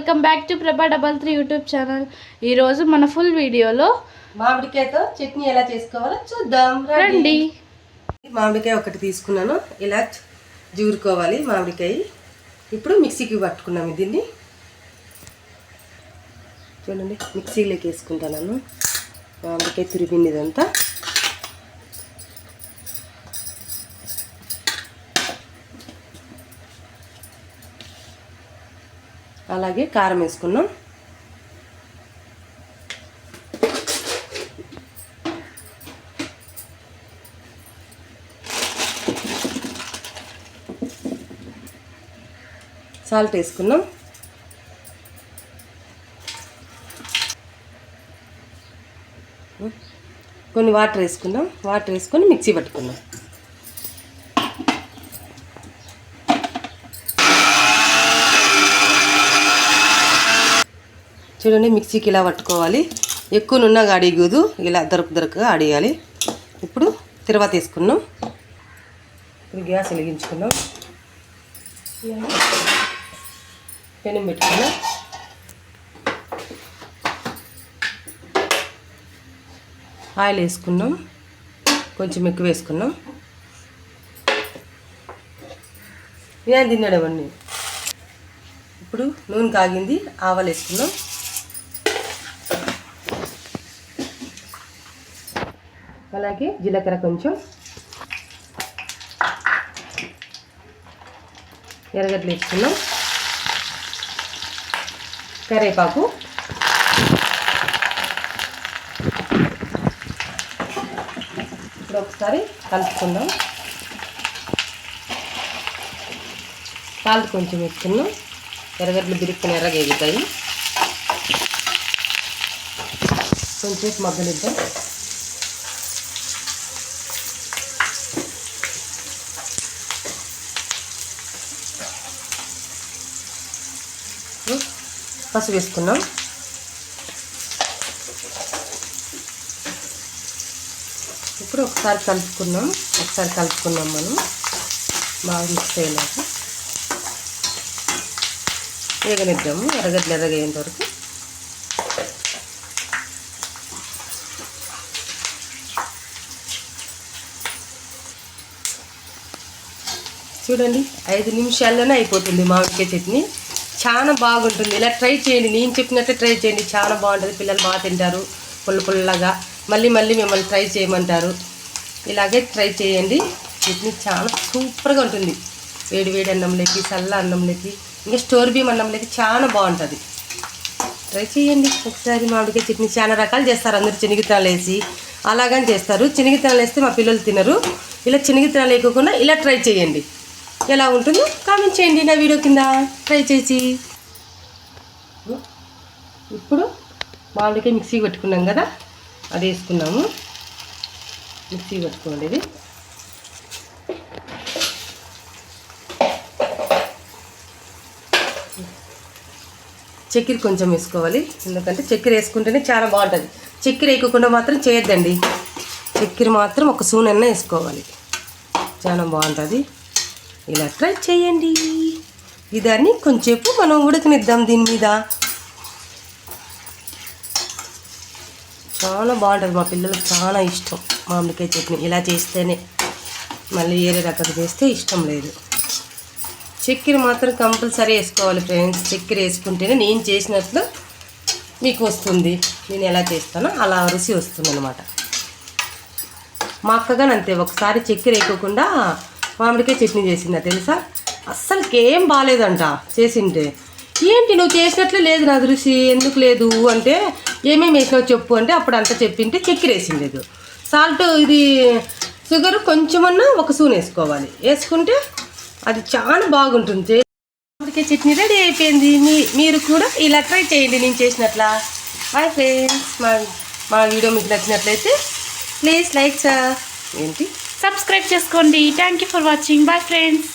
Welcome back to Prabha double three YouTube channel. ఈరోజు మన full వీడియోలో మామిడికాయతో చట్నీ ఎలా చేసుకోవాలో చూద్దాం. రండి. మామిడికాయ ఒకటి తీసుకున్నాను. ఇలా జూరుకోవాలి మామిడికాయ. ఇప్పుడు మిక్సీకి పట్టుకున్నాము దీన్ని. చూడండి మిక్సీలోకి వేసుకుంటాను మామిడికాయ తురిపింది అలాగే కారం వేసుకున్నాం. సాల్ట్ వేసుకున్నాం. కొన్ని వాటర్ వేసుకున్నాం. వాటర్ వేసుకొని మిక్సీ పట్టుకున్నాం. చూడండి మిక్సీకి ఇలా పట్టుకోవాలి. ఎక్కువ నున్నగా అడిగదు ఇలా దొరకు దొరకగా అడిగాలి ఇప్పుడు తిరువా వేసుకున్నాం. ఇప్పుడు గ్యాస్ వెలిగించుకున్నాం. పెనం పెట్టుకున్నాం. ఆయిల్ వేసుకున్నాం. కొంచెం ఎక్కువ వేసుకున్నాం. నేను అవన్నీ? ఇప్పుడు నూనె కాగింది ఆవాలు వేసుకున్నాం. అలాగే జీలకర్ర కొంచెం ఎర్రగడ్డలు వేసుకున్నాం కరివేపాకు. ఇప్పుడు ఒకసారి కలుపుకుందాం. సాల్ట్ కొంచెం వేసుకున్నాం. ఎర్రగడ్డలు బిరుక్కుని ఎర్రగా ఎగుతాయి. కొంచెం మగ్గనిద్దాం. పసుపు వేసుకున్నాం. ఇప్పుడు ఒకసారి కలుపుకున్నాం. ఒకసారి కలుపుకున్నాం మనం. బాగా మిక్స్ అయ్యేలాగా వేగనిద్దాము. ఎర్రగడ్డలు ఎర్రగయ్యేంత వరకు. చూడండి ఐదు నిమిషాల్లోనే అయిపోతుంది మామిడికాయ చట్నీ. చాలా బాగుంటుంది. ఇలా ట్రై చేయండి. నేను చెప్పినట్టే ట్రై చేయండి. చాలా బాగుంటుంది. పిల్లలు బాగా తింటారు. పుల్ల పుల్లగా. మళ్ళీ మళ్ళీ మిమ్మల్ని ట్రై చేయమంటారు. ఇలాగే ట్రై చేయండి. చట్నీ చాలా సూపర్గా ఉంటుంది. వేడి వేడి అన్నంలోకి చల్ల అన్నంలోకి ఇంకా స్టోర్ బియ్యం అన్నంలోకి చాలా బాగుంటుంది. ట్రై చేయండి. ఒకసారి మామిడికాయ చట్నీ చాలా రకాలు చేస్తారు. అందరూ చినిగితనాలు వేసి అలాగని చేస్తారు. చినిగితనాలు వేస్తే మా పిల్లలు తినరు. ఇలా చినిగితనాలు వేయకుండా ఇలా ట్రై చేయండి. ఎలా ఉంటుందో కామెంట్ చేయండి నా వీడియో కింద. ట్రై చేసి. ఇప్పుడు మామిడికాయ మిక్సీ పెట్టుకున్నాం కదా అది వేసుకున్నాము. మిక్సీ పెట్టుకోండి ఇది. చక్కెర కొంచెం వేసుకోవాలి ఎందుకంటే చక్కెర వేసుకుంటేనే చాలా బాగుంటుంది. చక్కెర వేయకుండా మాత్రం చేయొద్దండి. చక్కెర మాత్రం ఒక సూనన్న వేసుకోవాలి. చాలా బాగుంటుంది. ఇలా ట్రై చేయండి. ఇదాన్ని కొంచెంసేపు మనం ఉడకనిద్దాం దీని మీద. చాలా బాగుంటుంది మా పిల్లలకు చాలా ఇష్టం మామిడికాయ చట్నీ. ఇలా చేస్తేనే మళ్ళీ వేరే రకాలు చేస్తే ఇష్టం లేదు. చక్కెర మాత్రం కంపల్సరీ వేసుకోవాలి ఫ్రెండ్స్. చక్కెర వేసుకుంటేనే నేను చేసినట్లు మీకు వస్తుంది. నేను ఎలా చేస్తానో అలా రుచి వస్తుంది అనమాట మా అక్కగాని అంతే ఒకసారి చక్కెర వేయకుండా మామిడికాయ చట్నీ చేసిందా తెలుసా? అస్సలకేం బాగాలేదంట చేసింటే. ఏంటి నువ్వు చేసినట్లే లేదు నా రుచి ఎందుకు లేదు అంటే ఏమేమి వేసినావు చెప్పు అంటే అప్పుడు అంతా చెప్పింటే చక్కెరేసింది లేదు సాల్ట్ ఇది షుగర్ కొంచెమన్నా ఒక స్పూన్ వేసుకోవాలి. వేసుకుంటే అది చాలా బాగుంటుంది. మామిడికాయ చట్నీ రెడీ అయిపోయింది. మీ మీరు కూడా ఇలా ట్రై చేయండి నేను చేసినట్లా. బాయ్ ఫ్రెండ్స్ మా మా వీడియో మీకు నచ్చినట్లయితే ప్లీజ్ లైక్ సార్. ఏంటి? సబ్స్క్రైబ్ చేసుకోండి. Thank you for watching bye friends